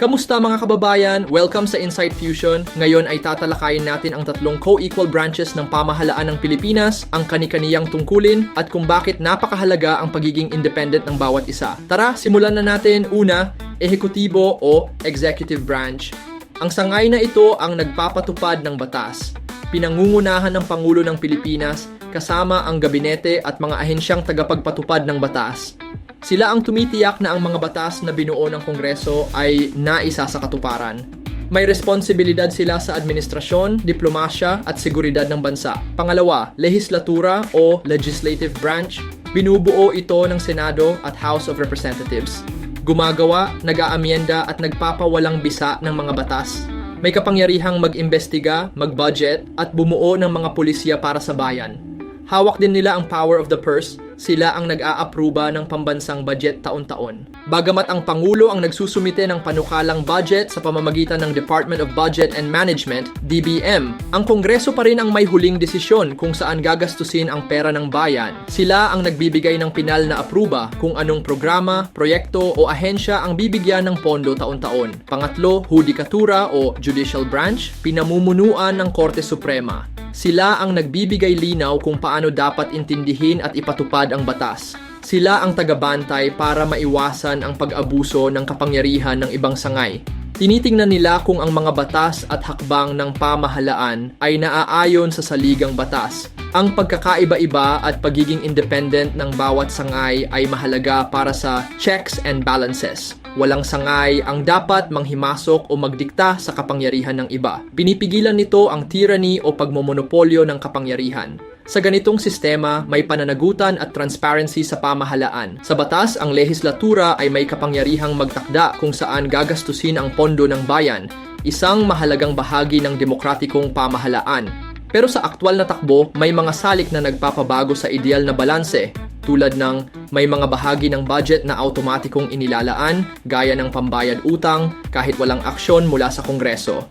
Kamusta mga kababayan? Welcome sa Insight Fusion. Ngayon ay tatalakayin natin ang tatlong co-equal branches ng pamahalaan ng Pilipinas, ang kani-kaniyang tungkulin, at kung bakit napakahalaga ang pagiging independent ng bawat isa. Tara, simulan na natin. Una, ehekutibo o executive branch. Ang sangay na ito ang nagpapatupad ng batas. Pinangungunahan ng Pangulo ng Pilipinas kasama ang gabinete at mga ahensyang tagapagpatupad ng batas. Sila ang tumitiyak na ang mga batas na binuo ng Kongreso ay naisa sa katuparan. May responsibilidad sila sa administrasyon, diplomasya at seguridad ng bansa. Pangalawa, lehislatura o legislative branch. Binubuo ito ng Senado at House of Representatives. Gumagawa, nag-aamyenda at nagpapawalang bisa ng mga batas. May kapangyarihang mag-imbestiga, mag-budget at bumuo ng mga pulisya para sa bayan. Hawak din nila ang power of the purse, sila ang nag-aapruba ng pambansang budget taon-taon. Bagamat ang Pangulo ang nagsusumite ng panukalang budget sa pamamagitan ng Department of Budget and Management, DBM, ang Kongreso pa rin ang may huling desisyon kung saan gagastusin ang pera ng bayan. Sila ang nagbibigay ng pinal na apruba kung anong programa, proyekto o ahensya ang bibigyan ng pondo taon-taon. Pangatlo, Hudikatura o Judicial Branch, pinamumunuan ng Korte Suprema. Sila ang nagbibigay linaw kung paano dapat intindihin at ipatupad ang batas. Sila ang tagabantay para maiwasan ang pag-abuso ng kapangyarihan ng ibang sangay. Tinitingnan nila kung ang mga batas at hakbang ng pamahalaan ay naaayon sa saligang batas. Ang pagkakaiba-iba at pagiging independent ng bawat sangay ay mahalaga para sa checks and balances. Walang sangay ang dapat manghimasok o magdikta sa kapangyarihan ng iba. Pinipigilan nito ang tyranny o pagmomonopolyo ng kapangyarihan. Sa ganitong sistema, may pananagutan at transparency sa pamahalaan. Sa batas, ang lehislatura ay may kapangyarihang magtakda kung saan gagastusin ang pondo ng bayan, isang mahalagang bahagi ng demokratikong pamahalaan. Pero sa aktwal na takbo, may mga salik na nagpapabago sa ideal na balanse, tulad ng may mga bahagi ng budget na automatikong inilalaan, gaya ng pambayad utang, kahit walang aksyon mula sa Kongreso.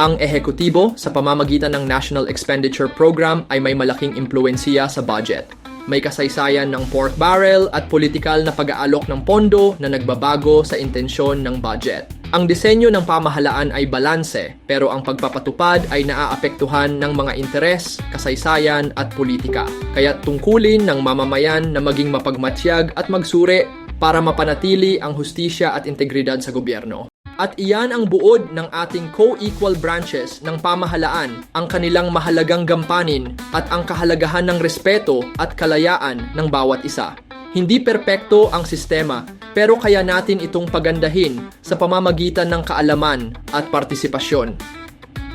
Ang ehekutibo sa pamamagitan ng National Expenditure Program ay may malaking impluensiya sa budget. May kasaysayan ng pork barrel at politikal na pag-aalok ng pondo na nagbabago sa intensyon ng budget. Ang disenyo ng pamahalaan ay balanse, pero ang pagpapatupad ay naaapektuhan ng mga interes, kasaysayan at politika. Kaya tungkulin ng mamamayan na maging mapagmatsyag at magsuri para mapanatili ang hustisya at integridad sa gobyerno. At iyan ang buod ng ating co-equal branches ng pamahalaan, ang kanilang mahalagang gampanin at ang kahalagahan ng respeto at kalayaan ng bawat isa. Hindi perpekto ang sistema, pero kaya natin itong pagandahin sa pamamagitan ng kaalaman at partisipasyon.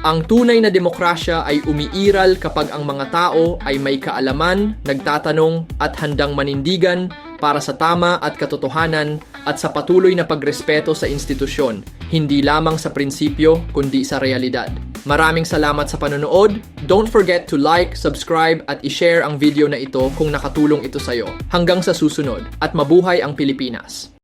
Ang tunay na demokrasya ay umiiral kapag ang mga tao ay may kaalaman, nagtatanong at handang manindigan para sa tama at katotohanan at sa patuloy na pagrespeto sa institusyon, hindi lamang sa prinsipyo kundi sa realidad. Maraming salamat sa panonood. Don't forget to like, subscribe at i-share ang video na ito kung nakatulong ito sa'yo. Hanggang sa susunod at mabuhay ang Pilipinas!